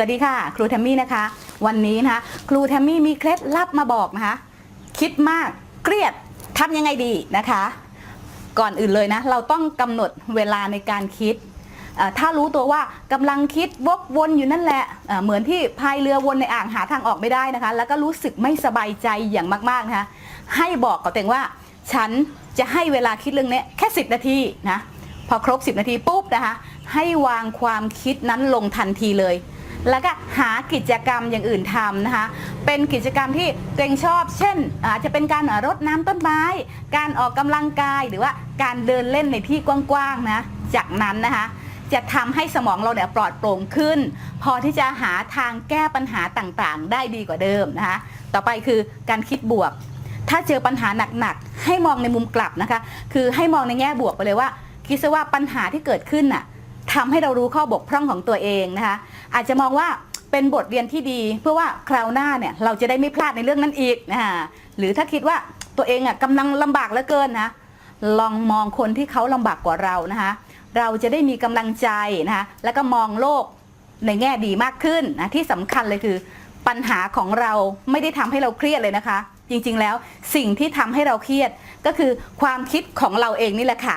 สวัสดีค่ะ ครูแทมมี่นะคะ วันนี้นะคะครูแทมมี่มีเคล็ดลับมาบอกนะคะ คิดมากเครียดทำยังไงดีนะคะ ก่อนอื่นเลยนะ เราต้องกำหนดเวลาในการคิด ถ้ารู้ตัวว่ากำลังคิดวกวนอยู่นั่นแหละเอ่อเหมือนที่พายเรือวนในอ่างหาทางออกไม่ได้นะคะ แล้วก็รู้สึกไม่สบายใจอย่างมากๆนะคะให้บอกกับตัวเองว่า ฉันจะให้เวลาคิดเรื่องนี้แค่ 10 นาทีนะพอครบ 10 นาทีปุ๊บนะคะให้วางความคิดนั้นลงทันทีเลย แล้วก็หากิจกรรมอย่างอื่นทำนะคะ เป็นกิจกรรมที่ตัวเองชอบ เช่น อาจจะเป็นการรดน้ำต้นไม้ การออกกำลังกายหรือว่าการเดินเล่นในที่กว้างๆนะ จากนั้นนะคะ จะทำให้สมองเราเนี่ยปลอดโปร่งขึ้น พอที่จะหาทางแก้ปัญหาต่างๆ ได้ดีกว่าเดิมนะคะ ต่อไปคือการคิดบวก ถ้าเจอปัญหาหนักๆให้มองในมุมกลับนะคะ คือให้มองในแง่บวกไปเลยว่า คิดซะว่าปัญหาที่เกิดขึ้นน่ะ ทำให้เรารู้ข้อบกพร่องของตัวเองนะคะ อาจจะมองว่าเป็นบทเรียนที่ดี เพื่อว่าคราวหน้าเนี่ยเราจะได้ไม่พลาดในเรื่องนั้นอีกนะคะหรือถ้าคิดว่าตัวเองอะกำลังลำบากเหลือเกินนะลองมองคนที่เขาลำบากกว่าเรานะคะเราจะได้มีกำลังใจนะคะแล้วก็มองโลกในแง่ดีมากขึ้นนะที่สำคัญเลยคือปัญหาของเราไม่ได้ทำให้เราเครียดเลยนะคะ จริงๆแล้วสิ่งที่ทำให้เราเครียดก็คือความคิดของเราเองนี่แหละค่ะ